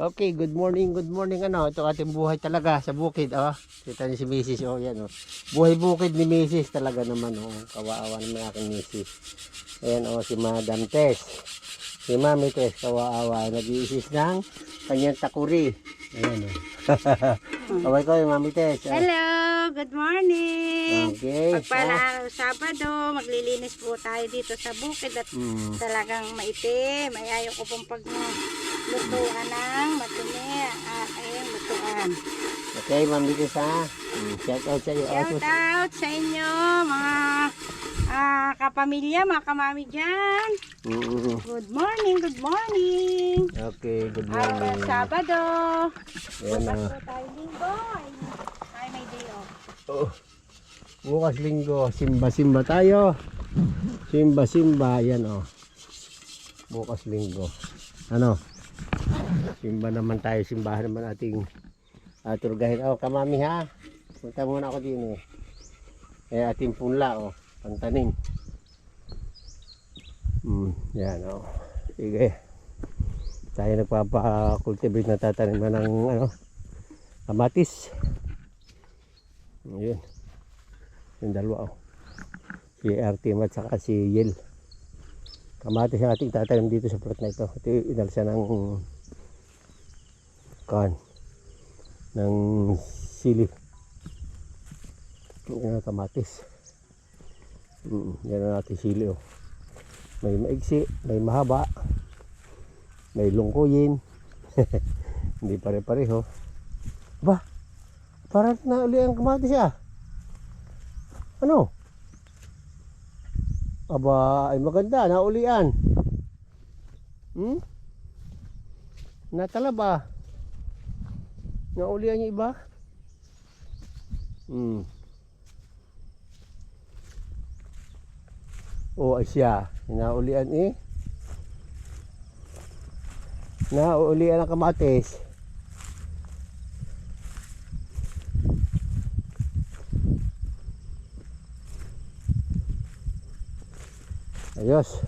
Okay, good morning, good morning. Ano, ito ating buhay talaga sa bukid. Oh. Kita niyo si Mrs. Oh, yan oh. Buhay bukid ni Mrs. talaga naman. Oh. Kawaawa naman aking Mrs. Ayan oh, si Madam Tess. Si Mami Tess, kawaawa. Nag-iisis ng kanyang takuri. Ayan oh. Kaway ko, Mami Tess. Hello, good morning. Okay. Pagpala araw Sabado, maglilinis po tayo dito sa bukid at Hmm. talagang maitim. Ay ayaw ko pong paglutuan ng matumi. Ah, ayun, lutuan. Okay, Mami Tess ha. Hmm, Shout out sa iyo. Shout out sa inyo, ah, kapamilya, mga kamami dyan. Mm, Good morning, good morning. Okay, good Araw ng morning. Sabado. Ayan Bukas po tayo linggo. Ay, ay, may day off. Oh. Bukas linggo, simba-simba tayo. Simba-simba, yan oh. Bukas linggo. Ano? Simba naman tayo, simbahan naman ating uh, guide. Oh, kamami ha. Punta muna ako din eh. Eh, ating punla oh. Pantanim. Hmm, yan oh. Sige. Tayo nagpapa-cultivate na tataniman ng ano, kamatis. Ayun. Yung dalawa oh. Si RT at saka si Yel. Kamatis ang ating tatanim dito sa plot na ito. Ito yung inalsa ng kan ng sili. Yung kamatis. Mm, yan ang ating sili oh. May maigsi, may mahaba, may lungkuyin. Hindi pare-pareho. Ba, parang na uli ang kamatis ah. Ano? Aba, ay maganda, naulian. Hmm? Natala ba? Naulian yung iba? Hmm. O, siya. Naulian eh. Naulian ang kamatis. Ayos.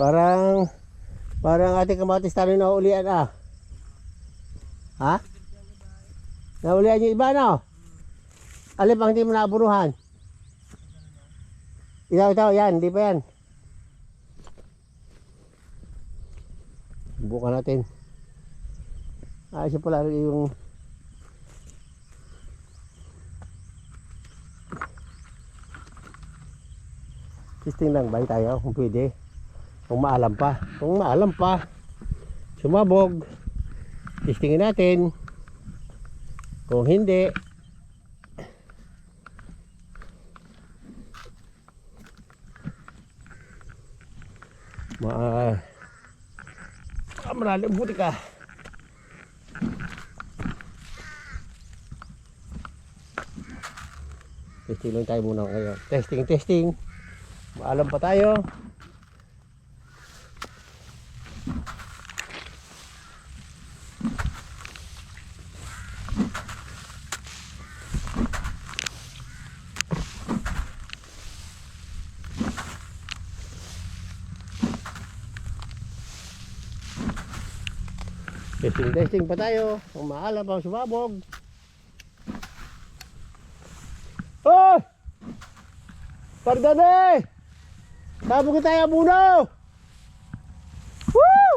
Parang parang ating kamatis tayo na ulian ah. Ha? Naulian yung iba no? Alin pang hindi mo naaburuhan? Ikaw, ikaw, yan, hindi pa yan. Bukan natin. Ayos yung pala yung Testing lang ba tayo kung pwede. Kung maalam pa. Kung maalam pa. Sumabog. Testingin natin. Kung hindi. Ma ah, malalim buti ka. Testing lang tayo muna ngayon. Testing, testing. Maalam pa tayo. Testing, testing pa tayo. Kung maalam pa sumabog. Oh! Pardane! Sabog tayo abuno! Woo!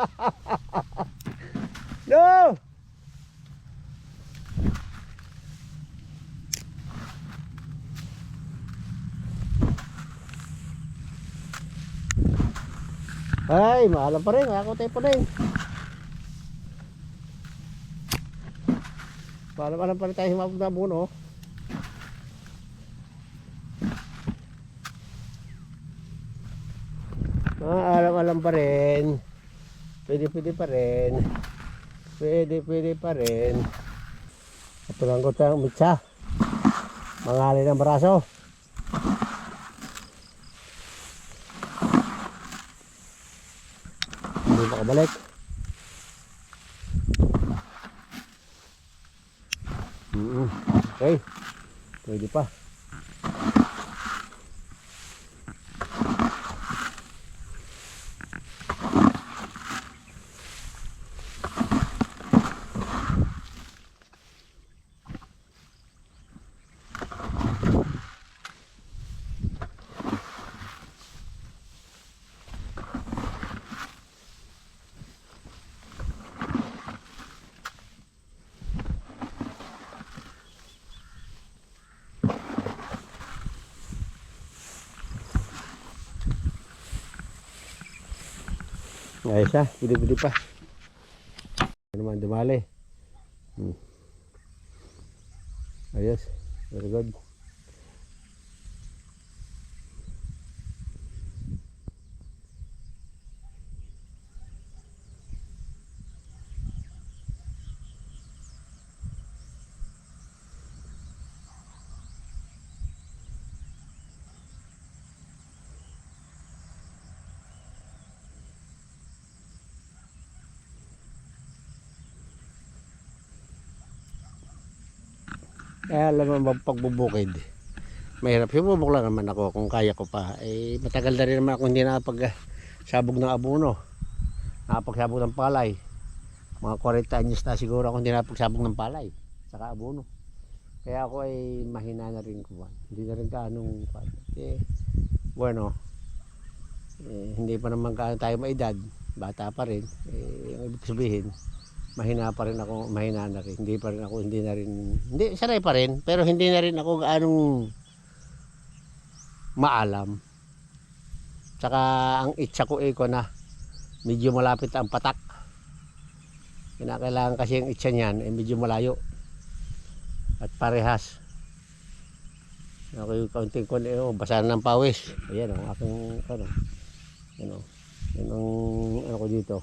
no! Ay, maalam pa rin. Ako tayo pa rin. Maalam-alam pa rin tayo humabog na abuno. Ah, alam-alam pa rin. Pwede, pwede pa rin. Pwede, pwede pa rin. Kapulang ko tayo umitsa. Mangali ng braso. Hindi makabalik. Mm -mm. Okay. Pwede pa. Ayos siya, pili-pili pa. Ano naman, dumali. Hmm. Ayos, very good. Kaya alam mo, pagbubukid. Mahirap. Sumubok lang naman ako kung kaya ko pa. Eh, matagal na rin naman ako hindi nakapag sabog ng abono. Nakapagsabog ng palay. Mga 40 anyos na siguro ako hindi nakapagsabog ng palay. Saka abono. Kaya ako ay mahina na rin kuwan. Hindi na rin kaanong. Eh, bueno, eh, hindi pa naman kaano tayo maedad. Bata pa rin. Eh, ang ibig sabihin, mahina pa rin ako, mahina na rin. Hindi pa rin ako, hindi na rin, hindi, sanay pa rin, pero hindi na rin ako gaanong maalam. Tsaka ang itsa ko eh ko na, medyo malapit ang patak. Kinakailangan kasi ang itsa niyan, eh, medyo malayo. At parehas. Ako yung kaunting ko, eh, oh, basa ng pawis. Ayan ang aking, ano, ano, yan ang, ano ko dito.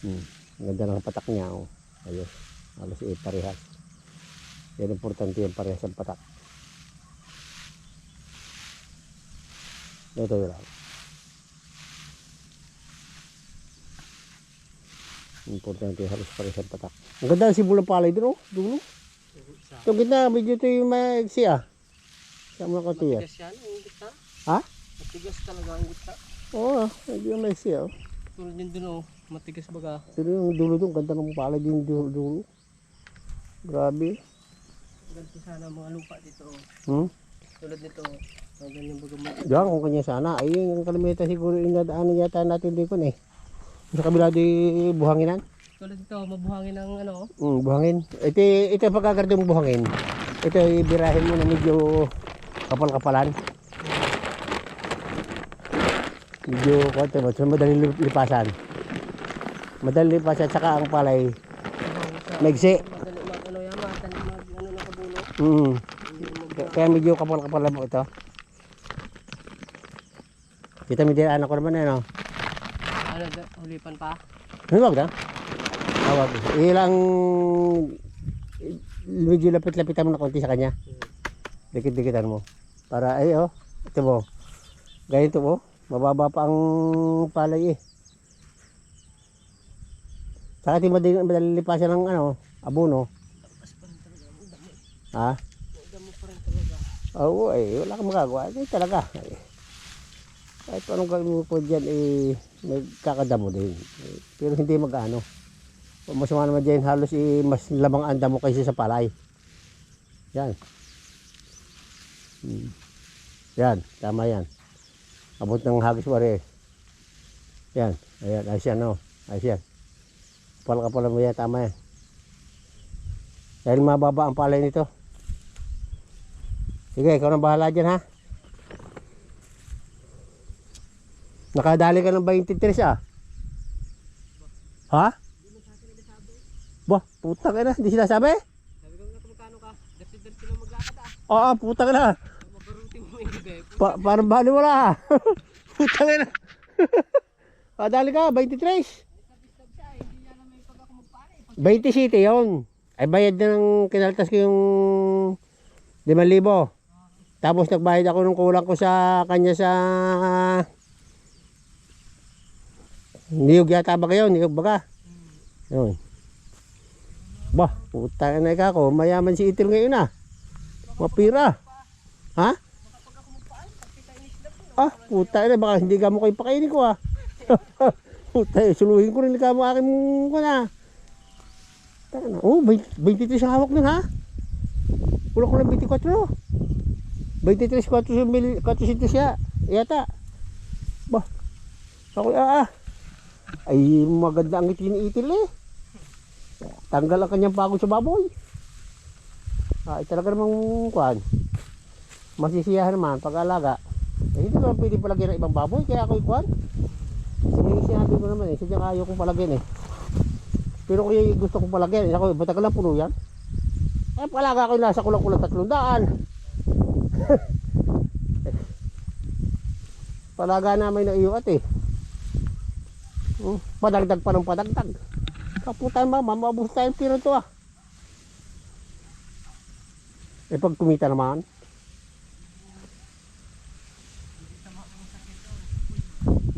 Hmm. Ganda ng patak niya. Oh. Ayos. Alas eh, parehas. Yan importante yung parehas ang patak. Ito yun lang. Importante halos parehas ang patak. Ang ganda ang sibulang palay doon. Oh. Dulo. Itong gitna, medyo ito yung maiksi ah. Saan mo na yan? Matigas yan, ang gitna. Ha? Matigas talaga ang gitna. Oo, medyo maiksi ah. Tulad din dun oh, matigas baga. Pero yung dulo doon, ganda ng palay din dulo. dulo. Grabe. Ganito sana ang mga lupa dito oh. Hmm? Tulad nito oh. Ganyan baga mo. Diyan kung kanya sana. Ay, yung kalimitan siguro inadaanan yata natin dito eh. Sa kabila di buhanginan. Tulad nito, mabuhangin ang ano oh. Mm, buhangin. Ito, ito yung pagkakardo ng buhangin. Ito ibirahin mo na medyo kapal-kapalan. Medyo konti mo. So, madali lip- lipasan. Madali lipasan. Saka ang palay. Kabulo. Mm. Kaya- medyo kapal-kapalan mo ito. Kita mo din anak ko naman eh, no? Ano, hulipan pa. Ano wag na? Tawag. Ilang medyo lapit-lapitan mo na konti sa kanya. Dikit-dikitan mo. Para ay oh, ito mo. Ganito mo. Mababa pa ang palay eh. Saka di madali madali lipasan ng ano, abono. Ha? Oo, eh, wala kang magagawa. Eh, talaga. Eh, kahit anong gawin mo po dyan, eh, may kakadamo din. Eh, pero hindi mag-ano. Masama naman dyan, halos eh, mas lamang ang damo kaysa sa palay. Yan. Hmm. Yan, tama yan. Abot ng hagis wari. Yan, ayan, ayos yan, no? Ayos yan. Kapal kapal mo yan, tama yan. Dahil mababa ang palay nito. Sige, ikaw na bahala dyan ha. Nakadali ka ng 23 ah. Ha? Bah, puta ka na. Hindi sinasabi? Sabi ko nga kung magkano ka. Dati-dati lang maglakad ah. Oo, puta ka na. Magaruti mo yung gabi. Pa parang bali wala ha. puta ka na. Kadali ka, 23. Sabi-sabi siya eh, hindi yan naman yung pag ako magpare. Pag 20 city yun. Ay bayad na ng kinaltas ko yung 5,000. Tapos nagbayad ako ng kulang ko sa kanya sa Niyog yata ba kayo? Niyog ba ka? Yun. Bah, puta na ka ako. Mayaman si Itil ngayon ah. Mapira. Ha? Ah, puta na. Baka hindi ka mo kayo pakainin ko ah. Puta, eh, suluhin ko rin ka mo aking ko na. Taka na. Oh, 20 23 ang hawak nun ha. Wala ko lang 24. 23, 400 mil, 400 siya. Yata. Bah. Ako, ah, ah. Ay, maganda ang itiniitil eh. Tanggal ang kanyang pagod sa baboy. Ay, talaga namang kuhan. Masisiyahan naman pag-alaga. Eh, hindi naman pwede palagyan ng ibang baboy, kaya ako ikuhan. Sige, sinabi ko naman eh, sadya ayaw kong palagyan eh. Pero yung gusto kong palagyan, eh, ako, matagal na puno yan. Eh, palaga ko nasa kulang-kulang tatlong daan. palaga namin na iyo at eh. Hmm, padagdag pa ng padagdag. Kaputan mama, mabus tayong piro to ah. Eh pag kumita naman.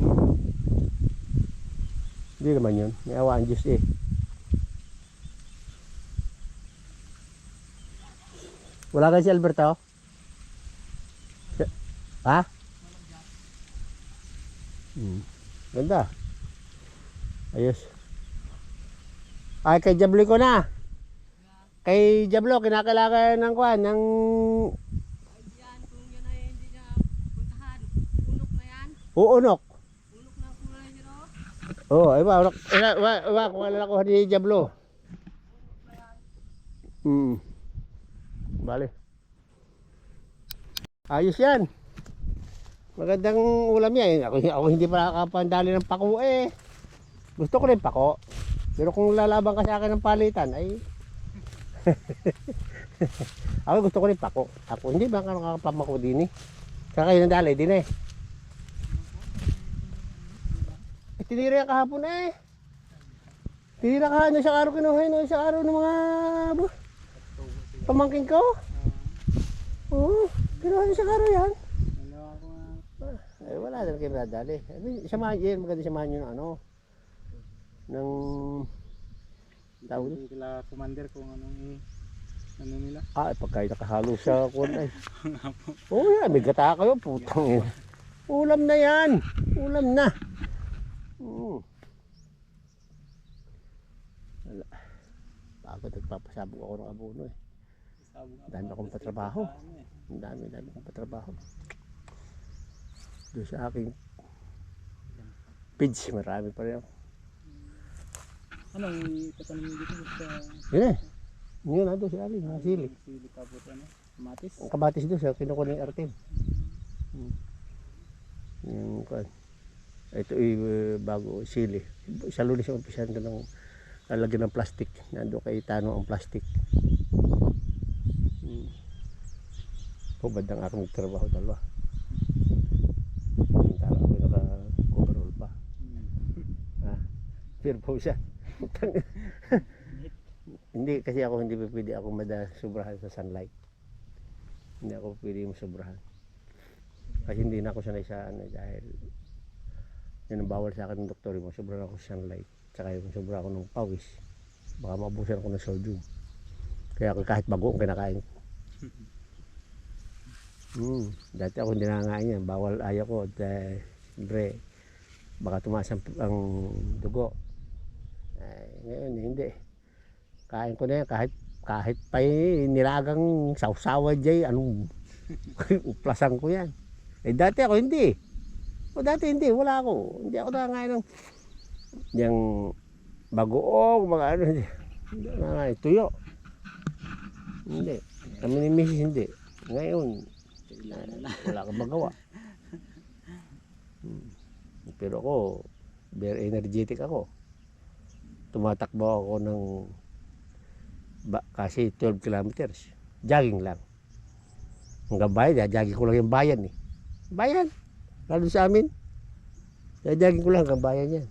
Hmm. Hindi naman yun. May awaan Diyos eh. Wala ka si Alberto? Ha? Hmm. Ganda. Ayos. Ay, kay Jablo ko na. Kay Jablo, kinakailangan ng kwan, ng... Yan, kung yan ay hindi niya puntahan. Unok na yan. Uunok. Unok na kulay? Oo, oh, ay ba, unok. Iba, iba, iba, kung alala ko ni Jablo. Hmm. Bale. Ayos yan. Magandang ulam yan. Ako, ako hindi pa nakakapandali ng pako eh. Gusto ko rin pako. Pero kung lalaban ka sa akin ng palitan, ay... ako gusto ko rin pako. Ako hindi ba ka nakakapamako din eh. Kaya kayo nandali din eh. Eh, tinira kahapon eh. Tinira ka na isang araw kinuha no isang araw ng mga pamangkin ko. Oo, kinuha na isang araw yan. Ay, wala na kayo nadali. Mean, samahan yan, maganda samahan nyo ng ano. Ng tawag Hindi kila commander kung anong ano nila. Ah, pagkain nakahalo sa kuwan ay. Oo yan, may gata kayo, putang yun. Ulam na yan. Ulam na. Oo. Wala. Bago nagpapasabog ako ng abono eh. Nga Dami akong patrabaho. eh. Ang dami, dami akong patrabaho. Doon sa aking page, marami pa rin ako. Anong itatanong mo dito sa Yun eh. Yun na doon si Ali, mga sili. sili tapos ano? Matis? Ang kabatis doon sa kinukuha ng Artem. Hmm. Yung kwan. Ito ay uh, bago sili. Sa lunes ang umpisan ko ng lalagyan ng plastic. Nando kay Tano ang plastic. Hmm. Hubad ang araw magtrabaho dalawa. Tara ako naka-overall pa. Ha? Pero po siya. hindi kasi ako hindi pa pwede ako mada sobrahan sa sunlight. Hindi ako pwede masobrahan. Kasi hindi na ako sanay sa ano dahil yun ang bawal sa akin ng doktor mo. Sobrang ako sa sunlight. Tsaka yung sobra ako ng pawis. Baka mabusan ako ng sodium. Kaya ako kahit bago ang kinakain ko. Hmm, dati ako hindi nangangain yan. Bawal ayaw ko. Uh, siyempre, baka tumaas ang, ang dugo. Ay, ngayon, hindi. Kain ko na yan. Kahit, kahit pa nilagang sausawa dyan, anong uplasan ko yan. Eh, dati ako hindi. O dati hindi, wala ako. Hindi ako nangangain ng yung bagoong, mga ano, hindi. Nangangain. Tuyo. Hindi. Kami ni Mrs. hindi. Ngayon, wala kang magawa. Hmm. Pero ako, very energetic ako. Tumatakbo ako ng ba, kasi 12 kilometers. Jogging lang. Hanggang bayan, jogging ko lang yung bayan eh. Bayan. Lalo sa amin. jogging ko lang hanggang bayan yan.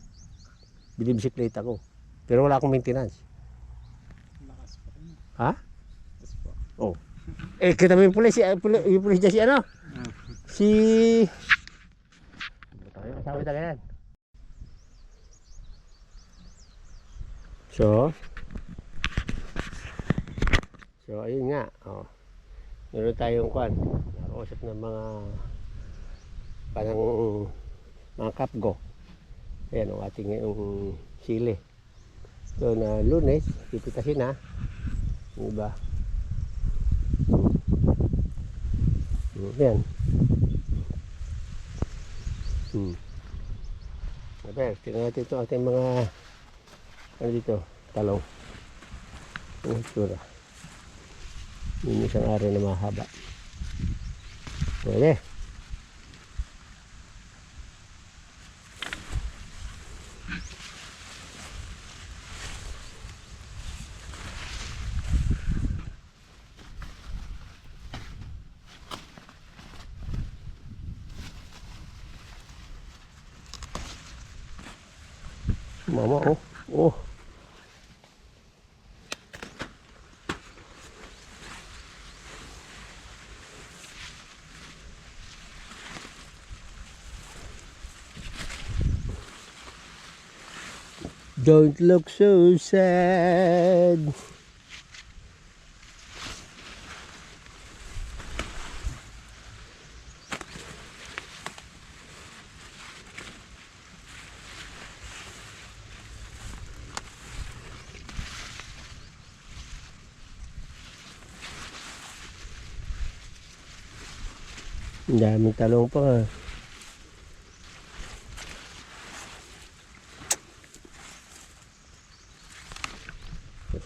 Binibisikleta ko. Pero wala akong maintenance. Lakas pa rin. Ha? Oh. Eh, kita mo yung pulis, eh, puli- yung pulis si ano? Si... Kasama tayo yan. So, so ayun nga, oh. Meron tayong kwan, nakausap ng mga parang mga kapgo. Ayan ang ating ngayong sili. So na lunes, pipitasin na. Yung iba. Ayan. Hmm. Okay, tingnan natin ito ating mga ano dito, talong. Ang itsura. Yung isang araw na mahaba. Pwede. Mama, oh. Oh. Don't look so sad. Ang daming talong pa nga.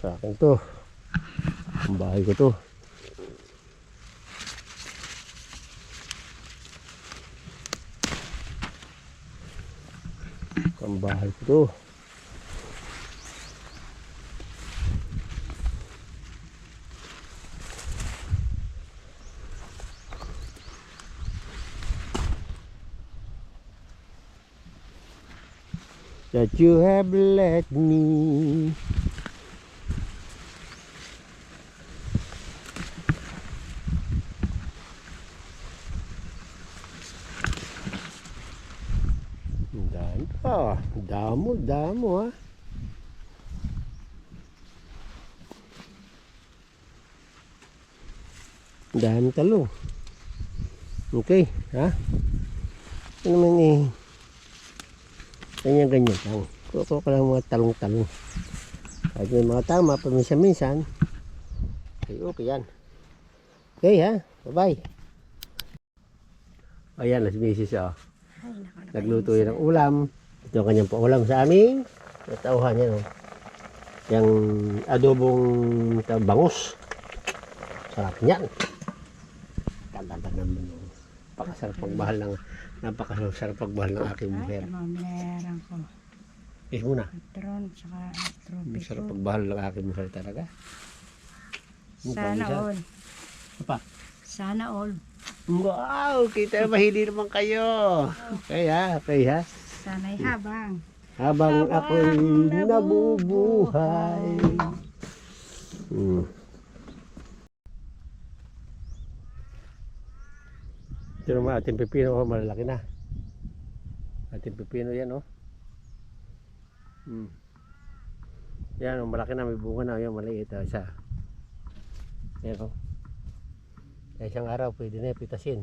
Sa akin to. Ang bahay ko to. Ang bahay ko to. That you have let me Ang dami pa. Damo, damo ha. Ang dami talong. Okay, ha? Ito naman eh. Ganyan-ganyan lang. Kukuha ko lang mga talong-talong. Kahit may mga tama, paminsan-minsan. Okay, okay yan. Okay ha, bye-bye. Ayan, las misis oh. Ay, Nagluto yun ng ulam. Ito ang kanyang paulam sa aming natauhan yan. Oh. Yung adobong bangus. Sarap niyan. Talaga naman. Oh. Napakasarap pagmahal ng napakasarap pagmahal ng aking Ay, muher. tama, meron ko. Eh muna. Patron, saka Masarap tropiko. pagmahal ng aking muher talaga. Sana all. Apa? Sana all. Wow! Kita mahili naman kayo. Okay ha, okay ha. Sana'y habang. Habang Habang ako'y nabubuhay. nabubuhay. Hmm. Ito naman ating pipino, oh, malalaki na. Ating pipino yan, oh. Hmm. Yan, oh, malaki na, may bunga na. Yan, maliit, oh, isa. Yan, oh. Sa isang araw, pwede na pitasin.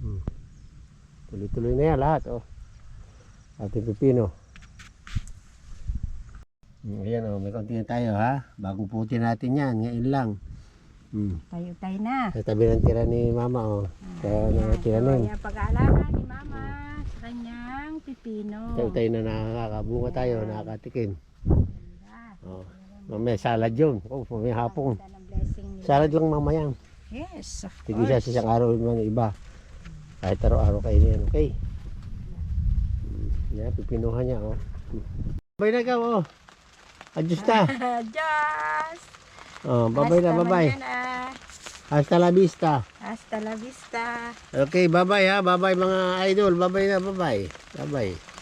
Hmm. Tuloy-tuloy na yan lahat, oh ating pipino. Mm, Ayan o, may konti na tayo ha. Bago puti natin yan, ngayon lang. Hmm. Tayo-tayo na. Sa tabi ng tira ni mama o. Sa Ayan, tira nun. ayan, pag-aalaga ni Mama sa kanyang pipino. Tayo tayo na nakakabunga tayo, nakakatikim. Oh. Mamaya salad yun. Oh, mamaya hapon. Nila. Salad lang mamayang. Yes, of Sige siya sa isang araw naman iba. Kahit araw-araw kayo niyan, okay? Yan, pipinuhan niya oh. Babay na ka oh. Adjust na. Just. Oh, babay na, babay. mañana. Hasta la vista. Hasta la vista. Okay, bye-bye ha. Bye-bye mga idol. Bye-bye na, bye-bye. Bye-bye.